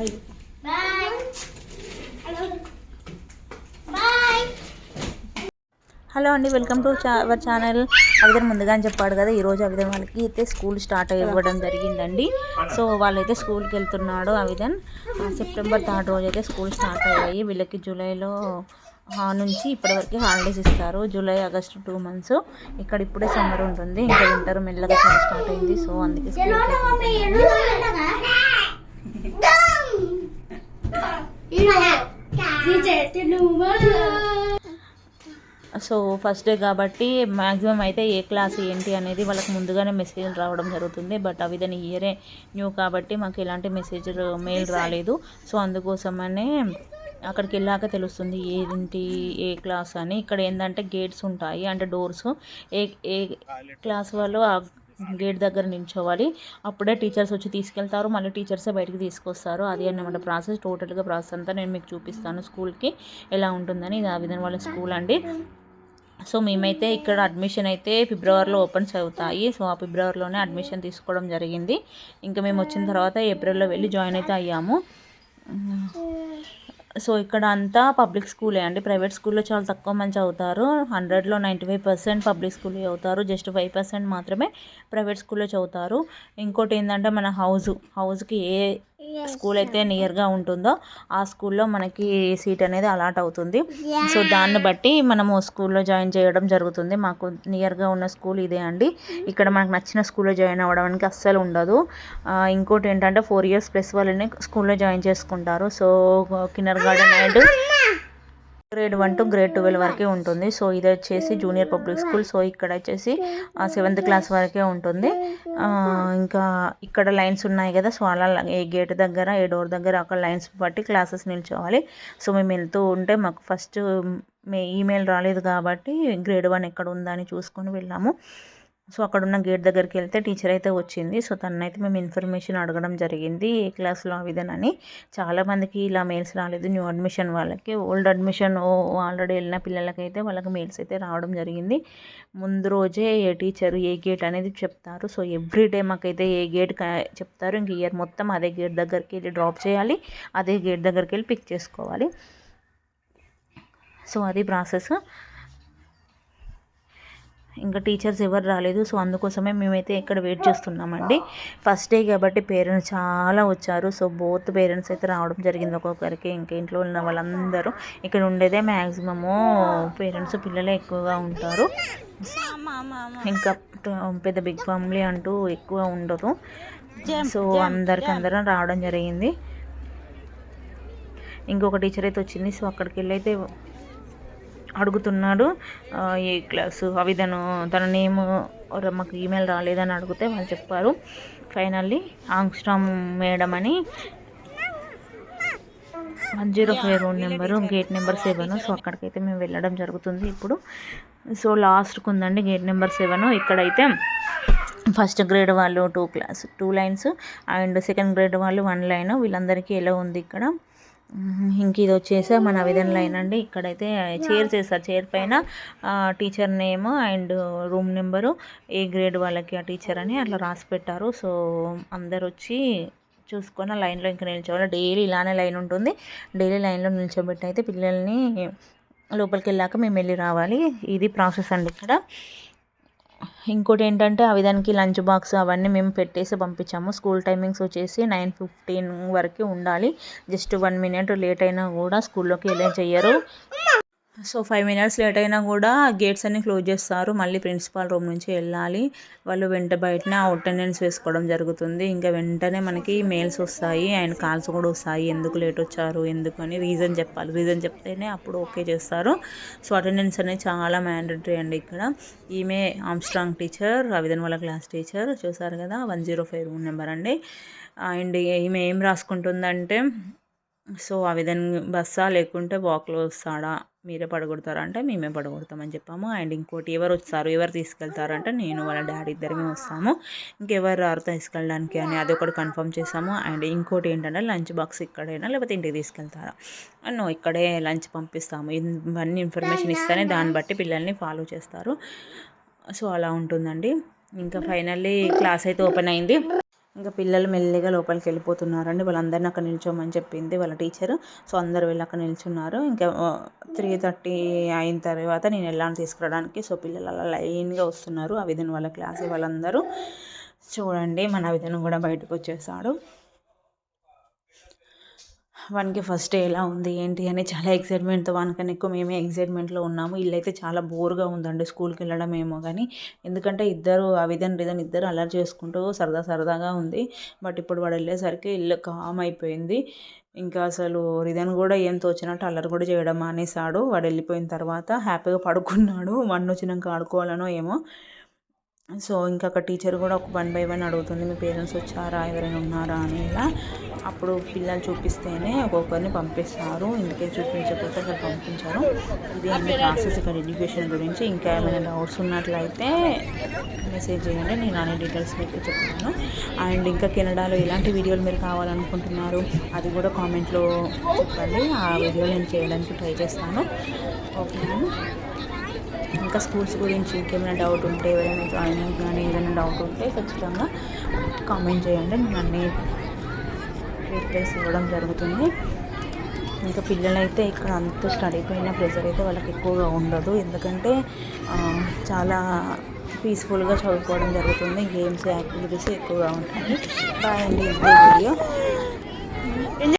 Bye hello అండి welcome to our channel అవిధర్ ముందుగా అని చెప్పాడు కదా ఈరోజు అవిధన్ వాళ్ళకి అయితే స్కూల్ స్టార్ట్ అవ్వడం జరిగిందండి సో వాళ్ళైతే స్కూల్కి వెళ్తున్నాడు అవిధన్ సెప్టెంబర్ థర్డ్ రోజు అయితే స్కూల్ స్టార్ట్ అయ్యాయి వీళ్ళకి జూలైలో నుంచి ఇప్పటివరకు హాలిడేస్ ఇస్తారు జూలై ఆగస్టు టూ మంత్స్ ఇక్కడ ఇప్పుడే సమ్మర్ ఉంటుంది ఇంకా వింటర్ మెల్లగా స్టార్ట్ అయింది సో అందుకే స్కూల్ సో ఫస్ట్ డే కాబట్టి మ్యాక్సిమం అయితే ఏ క్లాస్ ఏంటి అనేది వాళ్ళకి ముందుగానే మెసేజ్ రావడం జరుగుతుంది. బట్ అవి దాని ఇయరే న్యూ కాబట్టి మాకు ఎలాంటి మెసేజ్ మెయిల్ రాలేదు. సో అందుకోసమనే అక్కడికి వెళ్ళాక తెలుస్తుంది ఏంటి ఏ క్లాస్ అని. ఇక్కడ ఏంటంటే గేట్స్ ఉంటాయి అంటే డోర్స్ ఏ ఏ క్లాస్ వాళ్ళు గేట్ దగ్గర నిల్చోవాలి అప్పుడే టీచర్స్ వచ్చి తీసుకెళ్తారు. మళ్ళీ టీచర్సే బయటికి తీసుకొస్తారు. అది అన్నమాట ప్రాసెస్. టోటల్గా ప్రాసెస్ అంతా నేను మీకు చూపిస్తాను. స్కూల్కి ఎలా ఉంటుందని ఇది ఆ విధంగా వాళ్ళ స్కూల్ అండి. సో మేమైతే ఇక్కడ అడ్మిషన్ అయితే ఫిబ్రవరిలో ఓపెన్స్ అవుతాయి. సో ఆ ఫిబ్రవరిలోనే అడ్మిషన్ తీసుకోవడం జరిగింది. ఇంకా మేము వచ్చిన తర్వాత ఏప్రిల్లో వెళ్ళి జాయిన్ అయితే అయ్యాము. సో ఇక్కడ అంతా పబ్లిక్ స్కూలే అండి. ప్రైవేట్ స్కూల్లో చాలా తక్కువ మంది చదువుతారు. హండ్రెడ్లో నైంటీ ఫైవ్ పర్సెంట్ పబ్లిక్ స్కూల్లో చదువుతారు. జస్ట్ ఫైవ్ పర్సెంట్ మాత్రమే ప్రైవేట్ స్కూల్లో చదువుతారు. ఇంకోటి ఏంటంటే మన హౌస్ హౌస్కి ఏ స్కూల్ అయితే నియర్గా ఉంటుందో ఆ స్కూల్లో మనకి సీట్ అనేది అలాట్ అవుతుంది. సో దాన్ని బట్టి మనము స్కూల్లో జాయిన్ చేయడం జరుగుతుంది. మాకు నియర్గా ఉన్న స్కూల్ ఇదే అండి. ఇక్కడ మనకు నచ్చిన స్కూల్లో జాయిన్ అవ్వడానికి అస్సలు ఉండదు. ఇంకోటి ఏంటంటే ఫోర్ ఇయర్స్ ప్లస్ వాళ్ళని స్కూల్లో జాయిన్ చేసుకుంటారు. So kindergarten and grade one to grade twelve వరకే ఉంటుంది. సో ఇది వచ్చేసి జూనియర్ పబ్లిక్ స్కూల్ సో ఇక్కడ వచ్చేసి సెవెంత్ క్లాస్ వరకే ఉంటుంది. ఇంకా ఇక్కడ లైన్స్ ఉన్నాయి కదా. సో అలా ఏ గేట్ దగ్గర ఏ డోర్ దగ్గర అక్కడ లైన్స్ బట్టి క్లాసెస్ నిల్చోవాలి. సో మేము వెళ్తూ ఉంటే మాకు ఫస్ట్ మే ఈమెయిల్ రాలేదు కాబట్టి గ్రేడ్ వన్ ఎక్కడ ఉందని చూసుకొని వెళ్ళాము. సో అక్కడ ఉన్న గేట్ దగ్గరికి వెళ్తే టీచర్ అయితే వచ్చింది. సో తనైతే మేము ఇన్ఫర్మేషన్ అడగడం జరిగింది ఏ క్లాస్లో అవిదనని చాలామందికి ఇలా మెయిల్స్ రాలేదు. న్యూ అడ్మిషన్ వాళ్ళకి ఓల్డ్ అడ్మిషన్ ఆల్రెడీ వెళ్ళిన పిల్లలకైతే వాళ్ళకి మెయిల్స్ అయితే రావడం జరిగింది. ముందు రోజే ఏ టీచర్ ఏ గేట్ అనేది చెప్తారు. సో ఎవ్రీ డే మాకైతే ఏ గేట్ చెప్తారు. ఇంక ఇయర్ మొత్తం అదే గేట్ దగ్గరికి వెళ్ళి డ్రాప్ చేయాలి. అదే గేట్ దగ్గరికి వెళ్ళి పిక్ చేసుకోవాలి. సో అది ప్రాసెస్. ఇంకా టీచర్స్ ఎవరు రాలేదు. సో అందుకోసమే మేమైతే ఇక్కడ వెయిట్ చేస్తున్నామండి. ఫస్ట్ డే కాబట్టి పేరెంట్స్ చాలా వచ్చారు. సో బోత్ పేరెంట్స్ అయితే రావడం జరిగింది ఒక్కొక్కరికి. ఇంకా ఇంట్లో ఉన్న వాళ్ళందరూ ఇక్కడ ఉండేదే మ్యాక్సిమము పేరెంట్స్ పిల్లలే ఎక్కువగా ఉంటారు. ఇంకా పెద్ద బిగ్ ఫ్యామిలీ అంటూ ఎక్కువ ఉండదు. సో అందరికి అందరం రావడం జరిగింది. ఇంకొక టీచర్ అయితే వచ్చింది. సో అక్కడికి వెళ్ళి అయితే అడుగుతున్నాడు. ఏ క్లాసు? అవి తను తన నేమ్ మాకు ఈమెయిల్ రాలేదని అడిగితే వాళ్ళు చెప్పారు. ఫైనల్లీ ఆంగ్స్ట్రామ్ మేడం అని one zero five room number gate number seven. So అక్కడికైతే మేము వెళ్ళడం జరుగుతుంది ఇప్పుడు. సో లాస్ట్కి ఉందండి గేట్ నెంబర్ సెవెన్. ఇక్కడైతే ఫస్ట్ గ్రేడ్ వాళ్ళు two class two lines and second grade వాళ్ళు వన్ లైన్. వీళ్ళందరికీ ఎలా ఉంది ఇక్కడ? ఇంక ఇది వచ్చేసి మన విధన్ లైన్ అండి. ఇక్కడైతే చైర్ చేస్తారు చైర్ పైన teacher name and room number A grade వాళ్ళకి ఆ టీచర్ అని అట్లా రాసి పెట్టారు. సో అందరు వచ్చి చూసుకొని ఆ లైన్లో ఇంకా నిల్చోవాలి. డైలీ ఇలానే లైన్ ఉంటుంది. డైలీ లైన్లో నిల్చోబెట్టి అయితే పిల్లల్ని లోపలికి వెళ్ళాక మేము వెళ్ళి రావాలి. ఇది ప్రాసెస్ అండి ఇక్కడ. ఇంకోటి ఏంటంటే అవి దానికి లంచ్ బాక్స్ అవన్నీ మేము పెట్టేసి పంపించాము. స్కూల్ టైమింగ్స్ వచ్చేసి నైన్ ఫిఫ్టీన్ వరకు ఉండాలి. జస్ట్ వన్ మినిట్ లేట్ అయినా కూడా స్కూల్లోకి వెళ్ళే చెయ్యరు. సో ఫైవ్ మినిట్స్ లేట్ అయినా కూడా గేట్స్ అన్ని క్లోజ్ చేస్తారు. మళ్ళీ ప్రిన్సిపాల్ రూమ్ నుంచి వెళ్ళాలి. వాళ్ళు వెంట బయటనే అటెండెన్స్ వేసుకోవడం జరుగుతుంది. ఇంకా వెంటనే మనకి మెయిల్స్ వస్తాయి. అండ్ కాల్స్ కూడా వస్తాయి. ఎందుకు లేట్ వచ్చారు? ఎందుకు అని రీజన్ చెప్పాలి. రీజన్ చెప్తేనే అప్పుడు ఓకే చేస్తారు. సో అటెండెన్స్ అనేది చాలా మ్యాండటరీ అండి ఇక్కడ. ఈమె ఆమ్స్ట్రాంగ్ టీచర్ అవిధన్ వాళ్ళ క్లాస్ టీచర్. చూసారు కదా? One zero five room number అండి. అండ్ ఈమె ఏం రాసుకుంటుందంటే సో ఆ విధంగా బస్సా లేకుంటే వాక్లో వస్తాడా? మీరే పడగొడతారా అంటే మేమే పడగొడతామని చెప్పాము. అండ్ ఇంకోటి ఎవరు వస్తారు ఎవరు తీసుకెళ్తారంటే నేను వాళ్ళ డాడీ ఇద్దరమే వస్తాము. ఇంకెవరు రారు తీసుకెళ్ళడానికి అని అది ఒకటి కన్ఫర్మ్ చేసాము అండ్ ఇంకోటి ఏంటంటే లంచ్ బాక్స్ ఇక్కడైనా లేకపోతే ఇంటికి తీసుకెళ్తారా? నో ఇక్కడే లంచ్ పంపిస్తాము. ఇవన్నీ ఇన్ఫర్మేషన్ ఇస్తేనే దాన్ని బట్టి పిల్లల్ని ఫాలో చేస్తారు. సో అలా ఉంటుందండి. ఇంకా ఫైనల్లీ క్లాస్ అయితే ఓపెన్ అయింది. ఇంకా పిల్లలు మెల్లిగా లోపలికి వెళ్ళిపోతున్నారండి. వాళ్ళందరినీ అక్కడ నిల్చోమని చెప్పింది వాళ్ళ టీచర్. సో అందరు వెళ్ళి అక్కడ నిల్చున్నారు. ఇంకా త్రీ థర్టీ అయిన తర్వాత నేను వెళ్ళాను తీసుకురావడానికి. సో పిల్లలు అలా లైన్గా వస్తున్నారు. ఆ విధంగా వాళ్ళ క్లాస్ వాళ్ళందరూ. చూడండి మన విధంగా కూడా బయటకు వచ్చేసాడు. వానికి ఫస్ట్ డే ఎలా ఉంది ఏంటి అని చాలా ఎక్సైట్మెంట్తో వానికన్నా ఎక్కువ మేమే ఎక్సైట్మెంట్లో ఉన్నాము. ఇల్లు అయితే చాలా బోర్గా ఉందండి. స్కూల్కి వెళ్ళడం ఏమో కానీ ఎందుకంటే ఇద్దరు అవిధన్ రిధన్ ఇద్దరు అలర్ట్ చేసుకుంటూ సరదా సరదాగా ఉంది. బట్ ఇప్పుడు వాడు వెళ్ళేసరికి ఇల్లు కామ్ అయిపోయింది. ఇంకా అసలు రిధన్ కూడా ఏం తోచినట్టు అల్లరి కూడా చేయడం మానేశాడు. వాడు వెళ్ళిపోయిన తర్వాత హ్యాపీగా పడుకున్నాడు. వన్ వచ్చినాక ఆడుకోవాలనో ఏమో సో ఇంకా అక్కడ టీచర్ కూడా ఒక వన్ బై వన్ అడుగుతుంది మీ పేరెంట్స్ వచ్చారా? ఎవరైనా ఉన్నారా? అని ఇలా అప్పుడు పిల్లలు చూపిస్తేనే ఒక్కొక్కరిని పంపిస్తారు. ఇందుకే చూపించకపోతే అక్కడ పంపించారు. ఇది అన్ని క్లాసెస్ ఇక్కడ ఎడ్యుకేషన్ గురించి ఇంకా ఏమైనా డౌట్స్ ఉన్నట్లయితే మెసేజ్ చేయండి. నేను అన్ని డీటెయిల్స్ మీకు చెప్తాను. అండ్ ఇంకా కెనడాలో ఎలాంటి వీడియోలు మీరు కావాలనుకుంటున్నారు? అది కూడా కామెంట్లో చెప్పండి. ఆ వీడియో నేను చేయడానికి ట్రై చేస్తాను. ఓకే ఇంకా స్కూల్స్ గురించి ఇంకేమైనా డౌట్ ఉంటే ఎవరైనా జాయినింగ్ కానీ ఏదైనా డౌట్ ఉంటే ఖచ్చితంగా కామెంట్ చేయండి. నేను అన్ని రిప్లైస్ ఇవ్వడం జరుగుతుంది. ఇంకా పిల్లలైతే ఇక్కడ అంత స్టడీ పైన ప్రెషర్ అయితే వాళ్ళకి ఎక్కువగా ఉండదు. ఎందుకంటే చాలా పీస్ఫుల్గా చదువుకోవడం జరుగుతుంది. గేమ్స్ యాక్టివిటీస్ ఎక్కువగా ఉంటాయి. బాయ్ అండి. ఇంతే వీడియో